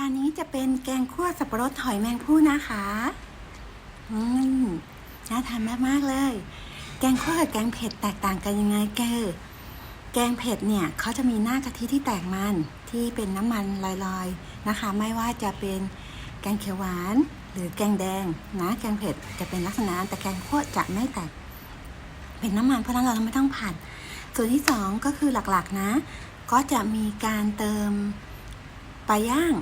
จานนี้จะเป็นแกงคั่วสับปะรดหอยแมงผู้นะคะ อืม น่าทานมากๆเลย แกงคั่วกับแกงเผ็ดแตกต่างกันยังไงเกอแกงเผ็ดเนี่ยเขาจะมีหน้ากะทิที่แตกมันที่เป็นน้ำมันลอยๆนะคะ ไม่ว่าจะเป็นแกงเขียวหวาน หรือแกงแดงนะแกงเผ็ดจะเป็นลักษณะแต่แกงคั่วจะไม่แตก เป็นน้ำมันเพราะฉะนั้นเราไม่ต้องผัด ส่วนที่สองก็คือหลักๆนะ ก็จะมีการเติมปลาย่าง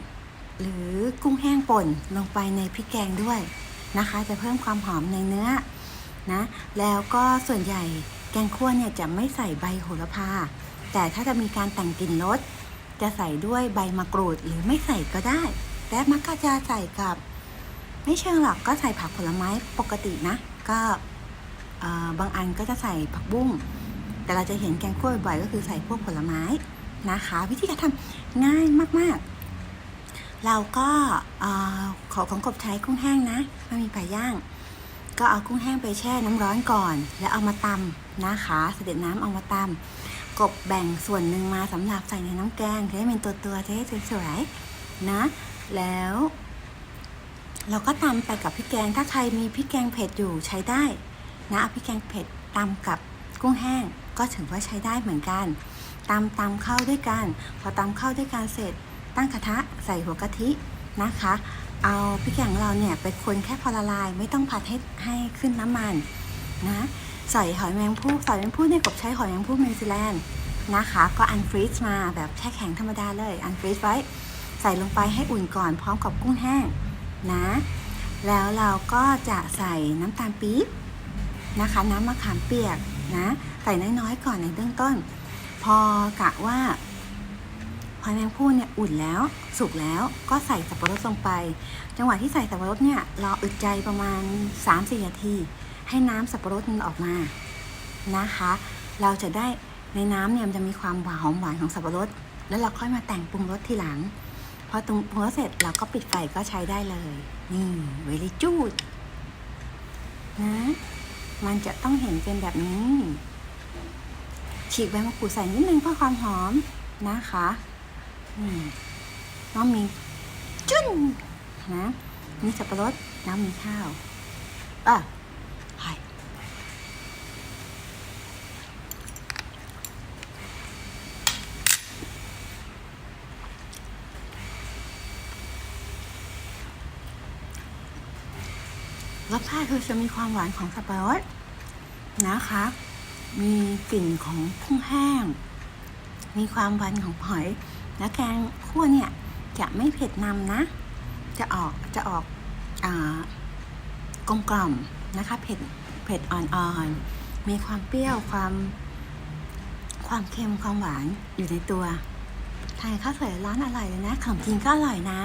หรือกุ้งแห้งป่นลงไปในพริกแกงด้วยนะคะ จะเพิ่มความหอมในเนื้อนะแล้วก็ส่วนใหญ่แกงคั่วเนี่ยจะไม่ใส่ใบโหระพา แต่ถ้าจะมีการแต่งกลิ่นรสจะใส่ด้วยใบมะกรูดหรือไม่ใส่ก็ได้ แต่มักก็จะใส่กับ ไม่เชิงหรอกก็ใส่ผักผลไม้ปกตินะ ก็บางอันก็จะใส่ผักบุ้งแต่เราจะเห็นแกงคั่วบ่อยก็คือใส่พวกผลไม้นะคะ วิธีการทำง่ายมากๆ เราก็ขอของกบใช้กุ้งแห้งนะไม่มีปลาย่าง ก็เอากุ้งแห้งไปแช่น้ำร้อนก่อน แล้วเอามาตำนะคะ เสด็จน้ำเอามาตำกบแบ่งส่วนหนึ่งมาสำหรับใส่ในน้ำแกงจะได้เป็นตัวตัวจะได้สวยๆนะ แล้ว เราก็ตำไปกับพริกแกงถ้าใครมีพริกแกงเผ็ดอยู่ใช้ได้ นะเอาพริกแกงเผ็ดตำกับกุ้งแห้งก็ถือว่าใช้ได้เหมือนกันตำตำเข้าด้วยกัน พอตำเข้าด้วยกันเสร็จ ตั้งกระทะใส่หัวกะทินะคะ เอาพริกแกงของเราเนี่ยไปคนแค่พอละลาย ไม่ต้องผัดให้ให้ขึ้นน้ำมันนะใส่หอยแมงภู่ใส่แมงภู่เนี่ยกบใช้หอยแมงภู่นิวซีแลนด์นะคะ ก็อันฟรีซมาแบบแช่แข็งธรรมดาเลยอันฟรีซไว้ใส่ลงไปให้อุ่นก่อนพร้อมกับกุ้งแห้งนะ แล้วเราก็จะใส่น้ำตาลปี๊บนะคะ น้ำมะขามเปียกนะ ใส่น้อยๆก่อนในเบื้องต้น พอกะว่า อยแมงภู่เนี่ยอุ่นแล้วสุกแล้วก็ใส่สับปะรดลงไป จังหวะที่ใส่สับปะรดเนี่ยรออึดใจประมาณ 3-4 นาที ให้น้ำสับปะรดมันออกมานะคะ เราจะได้ในน้ำเนี่ยมันจะมีความหวานหอมหวานของสับปะรด แล้วเราค่อยมาแต่งปรุงรสทีหลังพอตรงปรุงรสเสร็จเราก็ปิดไฟก็ใช้ได้เลย นี่เวลิจูดนะ มันจะต้องเห็นเป็นแบบนี้ ฉีกใบมะกรูดใส่นิดนึงเพื่อความหอมนะคะ น้องมีจุ้นนะมีสับปะรดน้ำมีข้าวอะไฮรสชาติคือจะมีความหวานของสับปะรดนะคะ มีกลิ่นของกุ้งแห้ง มีความหวานของหอย และแกงคั่วเนี่ยจะไม่เผ็ดนำนะ จะออกจะออกอกลมกล่อมนะคะเผ็ดเผ็ดอ่อนๆ มีความเปรี้ยวความ ความเค็มความหวานอยู่ในตัวทานข้าวสวยร้านอร่อยเลยนะของจริงก็อร่อยนะ